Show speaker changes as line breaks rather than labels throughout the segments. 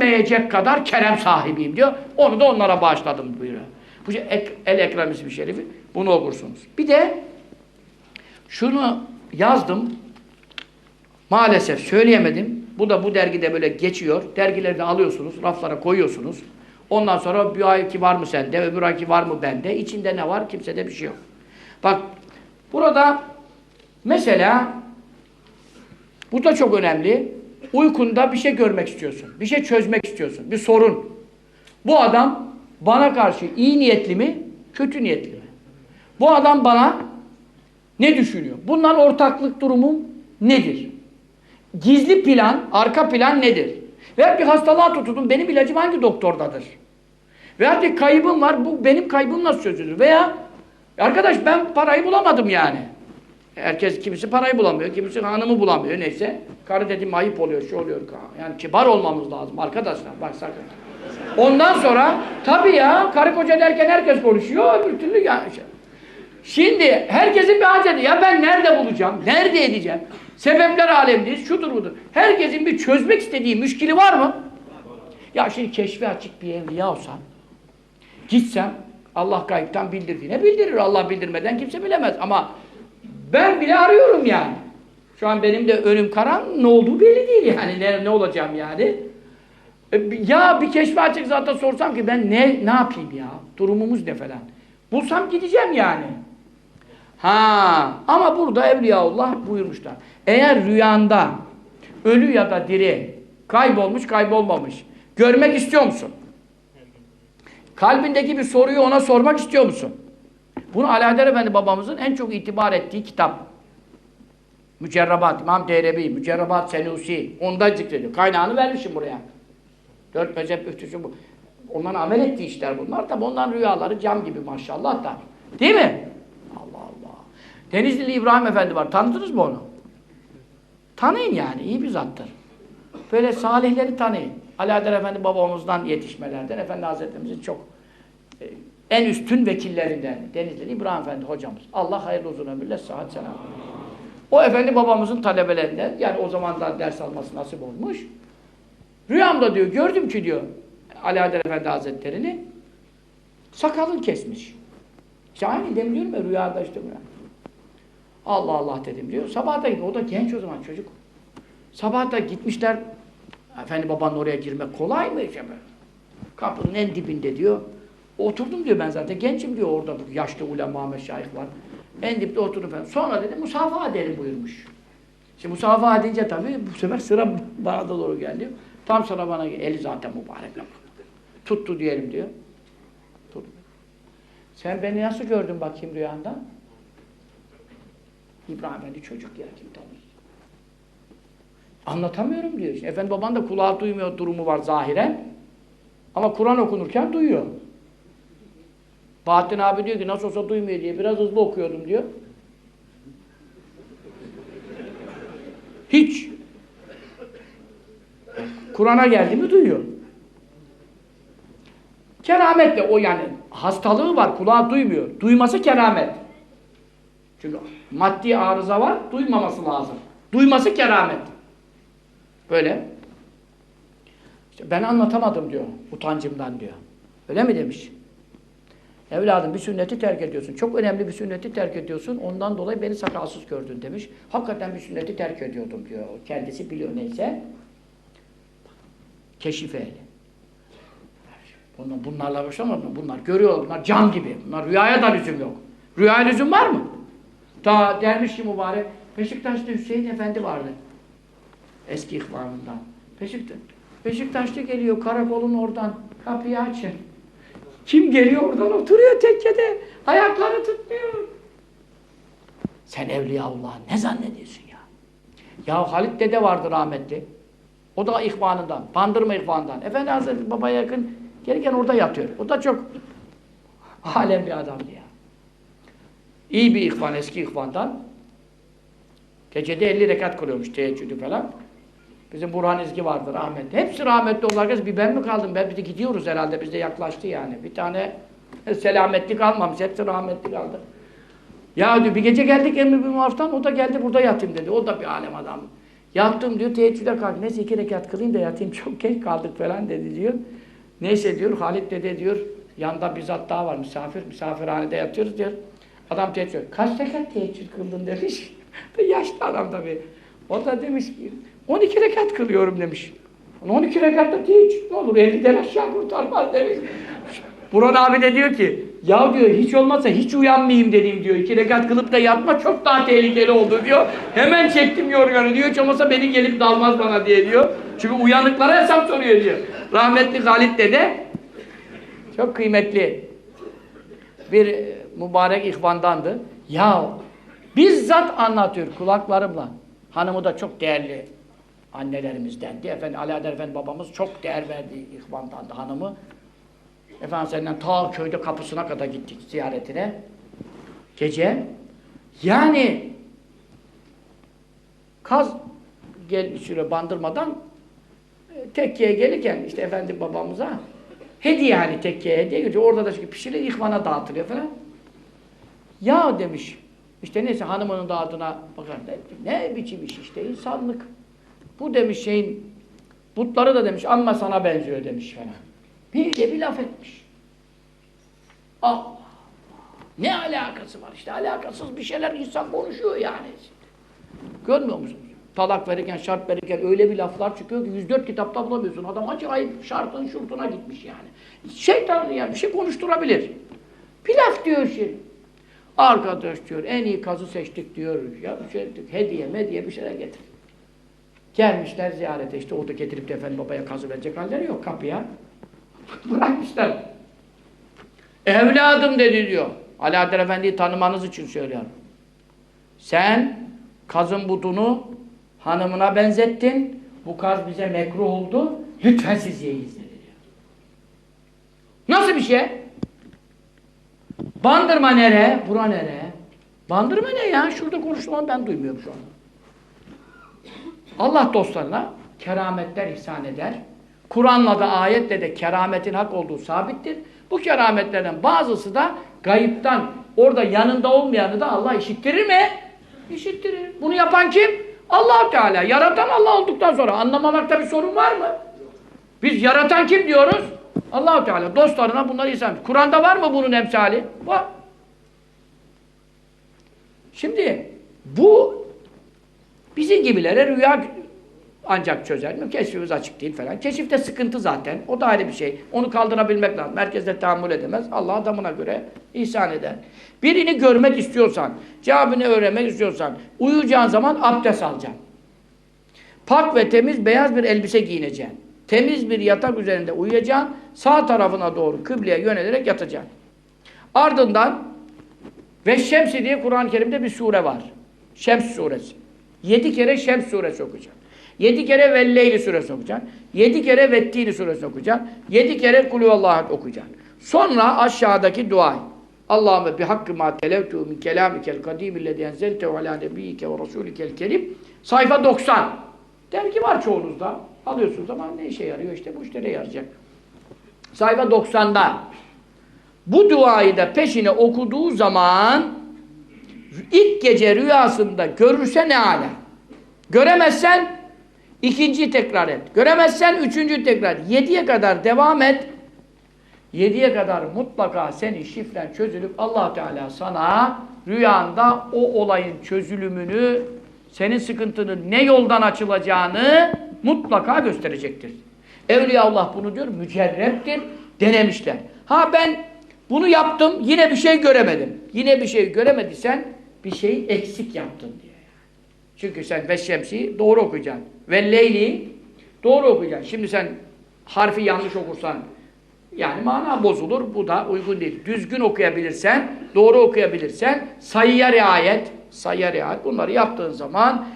etmeyecek kadar kerem sahibiyim diyor. Onu da onlara bağışladım buyuruyor. Bu şey ek, El Ekrem ismi şerifi. Bunu okursunuz. Bir de şunu yazdım. Maalesef söyleyemedim. Bu da bu dergide böyle geçiyor. Dergileri de alıyorsunuz, raflara koyuyorsunuz. Ondan sonra bir ayki var mı sende, öbür ayki var mı bende? İçinde ne var? Kimsede bir şey yok. Bak burada mesela bu da çok önemli. Uykunda bir şey görmek istiyorsun. Bir şey çözmek istiyorsun. Bir sorun. Bu adam bana karşı iyi niyetli mi, kötü niyetli mi? Bu adam bana ne düşünüyor? Bundan ortaklık durumum nedir? Gizli plan, arka plan nedir? Veya bir hastalığa tutuldum, benim ilacım hangi doktordadır? Veya bir kaybım var, bu benim kaybım nasıl çözülür? Veya arkadaş ben parayı bulamadım yani. Herkes kimisi parayı bulamıyor, kimisi hanımı bulamıyor neyse. Karı dedim ayıp oluyor, şu oluyor. Yani kibar olmamız lazım arkadaşlar. Bak sakın. Ondan sonra tabii ya karı koca derken herkes konuşuyor, öbür türlü yani. Şimdi herkesin bir haceti. Ya ben nerede bulacağım? Nerede edeceğim? Sebepler alemdeyiz. Şudur budur. Herkesin bir çözmek istediği müşkili var mı? Ya şimdi keşfi açık bir evliya olsam gitsem Allah gayipten bildirdiğine bildirir. Allah bildirmeden kimse bilemez. Ama ben bile arıyorum yani. Şu an benim de önüm karan ne olduğu belli değil yani. Ne, ne olacağım yani? E, Ya bir keşfi açık zaten sorsam ki ben ne ne yapayım ya? Durumumuz ne falan. Bulsam gideceğim yani. Ha ama burada Evliyaullah buyurmuşlar. Eğer rüyanda ölü ya da diri kaybolmuş kaybolmamış görmek istiyor musun? Kalbindeki bir soruyu ona sormak istiyor musun? Bunu Alaeddin Efendi babamızın en çok itibar ettiği kitap. Mücerrabat, İmam Derebi, Mücerrabat Senusi. Onda zikrediyor. Kaynağını vermişim buraya. Dört mezhep müftüsü bu. Onların amel ettiği işler bunlar. Tabi onların rüyaları cam gibi maşallah da. Değil mi? Allah Allah. Denizlili İbrahim Efendi var. Tanıdınız mı onu? Tanıyın yani. iyi bir zattır. Böyle salihleri tanıyın. Alaeddin Efendi babamızdan yetişmelerden. Efendi Hazretlerimizin çok e, en üstün vekillerinden. Denizlili İbrahim Efendi hocamız. Allah hayırlı uzun ömürle sıhhat selam. O efendi babamızın talebelerinden. Yani o zamandan ders alması nasip olmuş. Rüyamda diyor gördüm ki diyor Alaeddin Efendi Hazretleri'ni sakalın kesmiş. İşte aynı demin diyorum ya rüyada işte rüya. Allah Allah dedim diyor. Sabah da gidiyor. O da genç o zaman çocuk. Sabah da gitmişler. Efendi babanın oraya girmek kolay mı? İşte. Kapının en dibinde diyor. Oturdum diyor ben zaten. Gençim diyor orada yaşlı ulema meşayih var. En dipte oturdum falan. Sonra dedi musafaha edelim buyurmuş. Şimdi musafaha edince tabii bu sefer sıra bana da doğru geldi. Tam sıra bana gel- eli zaten mübarek. Tuttu diyelim diyor. Tut. Sen beni nasıl gördün bakayım rüyanda? İbrahim Efendi çocuk ya kim tanır? Anlatamıyorum diyor. Şimdi Efendi baban da kulağı duymuyor durumu var zahiren. Ama Kur'an okunurken duyuyor. Bahattin abi diyor ki nasıl olsa duymuyor diye biraz hızlı okuyordum diyor. Hiç. Kur'an'a geldi mi duyuyor. Kerametle o yani hastalığı var kulağı duymuyor. Duyması keramet. Çünkü maddi arıza var duymaması lazım. Duyması keramet. Böyle. İşte ben anlatamadım diyor utancımdan diyor. Öyle mi demiş? Evladım bir sünneti terk ediyorsun. Çok önemli bir sünneti terk ediyorsun. Ondan dolayı beni sakalsız gördün demiş. Hakikaten bir sünneti terk ediyordum diyor. Kendisi biliyor neyse. Keşif ehli. Bunlar, bunlarla başlamadım. Bunlar görüyor. Bunlar cam gibi. Bunlar rüyaya da lüzum yok. Rüyaya lüzum var mı? Ta dermiş ki mübarek. Beşiktaş'ta Hüseyin Efendi vardı. Eski ihvanından. Beşiktaş. Beşiktaş'ta geliyor karakolun oradan. Kapıyı açın. Kim geliyor oradan oturuyor tekkede. Ayakları tutmuyor. Sen Evliyaullah ne zannediyorsun ya? Ya Halit dede vardı rahmetli. O da ihvanından. Bandırma ihvanından. Efendi Hazretleri babaya yakın gelirken orada yatıyor. O da çok alem bir adamdı ya. İyi bir ihvan, eski ihvandan. Gecede 50 rekat kılıyormuş teheccüdü falan. Bizim Burhan İzgi vardı rahmetli. Hepsi rahmetli oldu arkadaş. Bir ben mi kaldım? Ben bir de gidiyoruz herhalde. Bizde yaklaştı yani. Bir tane selametli kalmamış. Hepsi rahmetli kaldı. Ya diyor bir gece geldik emri bir muhaftan. O da geldi burada yatayım dedi. O da bir alem adam. Yattım diyor, teheccüde kalk. Neyse iki rekat kılayım da yatayım. Çok geç kaldık falan dedi diyor. Neyse diyor, Halit dede diyor, yanında bir zat daha var misafir. Misafirhanede yatıyoruz diyor. Adam teheccüd. Kaç rekat teheccüd kıldın demiş. Yaşlı adam tabii. O da demiş ki 12 rekat kılıyorum demiş. 12 rekatta teheccüd ne olur? 50'den aşağı kurtarmaz demiş. Burhan abi de diyor ki ya diyor hiç olmazsa hiç uyanmayayım dedim diyor. İki rekat kılıp da yatma çok daha tehlikeli oldu diyor. Hemen çektim yorganı diyor. Hiç olmazsa beni gelip dalmaz bana diye diyor. Çünkü uyanıklara hesap soruyor diyor. Rahmetli Halit dede çok kıymetli bir e, mübarek ihvandandı. Ya bizzat anlatıyor kulaklarımla. Hanımı da çok değerli annelerimizdendi. Efendi Adel Efendi babamız çok değer verdiği ihvandandı hanımı. Efendim senden ta köyde kapısına kadar gittik ziyaretine. Gece. Yani kaz gel süre bandırmadan e, tekkiye gelirken işte efendi babamıza hediye hani tekkiye hediye götürüyor. Orada da çünkü pişiriyor, ihvana dağıtılıyor falan. Ya demiş. işte neyse hanımının da adına bakar. Ne biçim iş işte insanlık. Bu demiş şeyin putları da demiş amma sana benziyor demiş falan. Bir de bir laf etmiş. Allah Allah. Ne alakası var işte alakasız bir şeyler insan konuşuyor yani. Görmüyor musunuz? Talak verirken, şart verirken öyle bir laflar çıkıyor ki 104 kitapta bulamıyorsun. Adam acayip şartın şurtuna gitmiş yani. Şeytan yani bir şey konuşturabilir. Bir laf diyor şimdi. Arkadaş diyor en iyi kazı seçtik diyor. Ya bir şey hediye mediye bir şeyler getir. Gelmişler ziyarete işte orada getirip de efendim babaya kazı verecek halleri yok kapıya. Bırakmışlar. Evladım dedi diyor. Alaaddin Efendi'yi tanımanız için söylüyorum. Sen kazın budunu hanımına benzettin. Bu kaz bize mekruh oldu. Lütfen siz yiyiz dedi diyor. Nasıl bir şey? Bandırma nere? Bura nere? Bandırma ne ya? Şurada konuşulan ben duymuyorum şu anda. Allah dostlarına kerametler ihsan eder. Kur'an'la da ayetle de kerametin hak olduğu sabittir. Bu kerametlerden bazısı da gayiptan, orada yanında olmayanı da Allah işittirir mi? İşittirir. Bunu yapan kim? allah Teala. Yaratan Allah olduktan sonra anlamamakta bir sorun var mı? Biz yaratan kim diyoruz? allah Teala. Dostlarına bunları ihsan Kur'an'da var mı bunun emsali? Var. Şimdi bu bizim gibilere rüya ancak çözer mi? Keşfimiz açık değil falan. Keşifte sıkıntı zaten. O da ayrı bir şey. Onu kaldırabilmek lazım. Merkezde tahammül edemez. Allah adamına göre ihsan eder. Birini görmek istiyorsan, cevabını öğrenmek istiyorsan, uyuyacağın zaman abdest alacaksın. Pak ve temiz beyaz bir elbise giyineceksin. Temiz bir yatak üzerinde uyuyacaksın. Sağ tarafına doğru kıbleye yönelerek yatacaksın. Ardından ve Şemsi diye Kur'an-ı Kerim'de bir sure var. Şems suresi. Yedi kere Şems suresi okuyacaksın. Yedi kere Velleyli suresi okuyacaksın. Yedi kere Vettini suresi okuyacaksın. Yedi kere Kulüvallahu okuyacaksın. Sonra aşağıdaki dua. Allahümme bihakkı ma televtu min kelamikel kadimillezi enzeltehu ala nebiyyike ve rasulikel kerim. Sayfa 90. Dergi var çoğunuzda. Alıyorsunuz ama ne işe yarıyor işte bu işte ne yarayacak. Sayfa 90'da. Bu duayı da peşine okuduğu zaman ilk gece rüyasında görürse ne ala. Göremezsen ikinci tekrar et. Göremezsen üçüncü tekrar. Yediye kadar devam et. Yediye kadar mutlaka senin şifren çözülüp allah Teala sana rüyanda o olayın çözülümünü, senin sıkıntının ne yoldan açılacağını mutlaka gösterecektir. Evliya Allah bunu diyor, mücerreptir, denemişler. Ha ben bunu yaptım, yine bir şey göremedim. Yine bir şey göremediysen bir şeyi eksik yaptın diye. Çünkü sen ve doğru okuyacaksın. Ve leyli doğru okuyacaksın. Şimdi sen harfi yanlış okursan yani mana bozulur. Bu da uygun değil. Düzgün okuyabilirsen, doğru okuyabilirsen, sayıya riayet, sayıya riayet bunları yaptığın zaman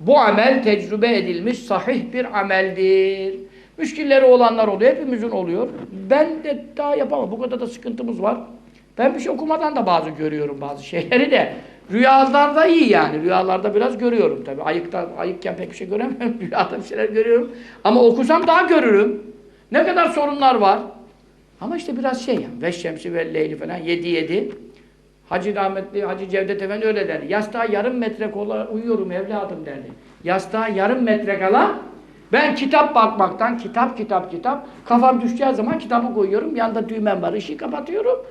bu amel tecrübe edilmiş sahih bir ameldir. Müşkilleri olanlar oluyor. Hepimizin oluyor. Ben de daha yapamam. Bu kadar da sıkıntımız var. Ben bir şey okumadan da bazı görüyorum bazı şeyleri de. Rüyalarda iyi yani. Rüyalarda biraz görüyorum tabii. Ayıkta, ayıkken pek bir şey göremiyorum. Rüyada bir şeyler görüyorum. Ama okusam daha görürüm. Ne kadar sorunlar var. Ama işte biraz şey yani. Ve şemsi ve leyli falan. Yedi yedi. Hacı rahmetli Hacı Cevdet Efendi öyle derdi. Yastığa yarım metre kola uyuyorum evladım derdi. Yastığa yarım metre kala ben kitap bakmaktan kitap kitap kitap kafam düşeceği zaman kitabı koyuyorum. Yanında düğmem var ışığı kapatıyorum.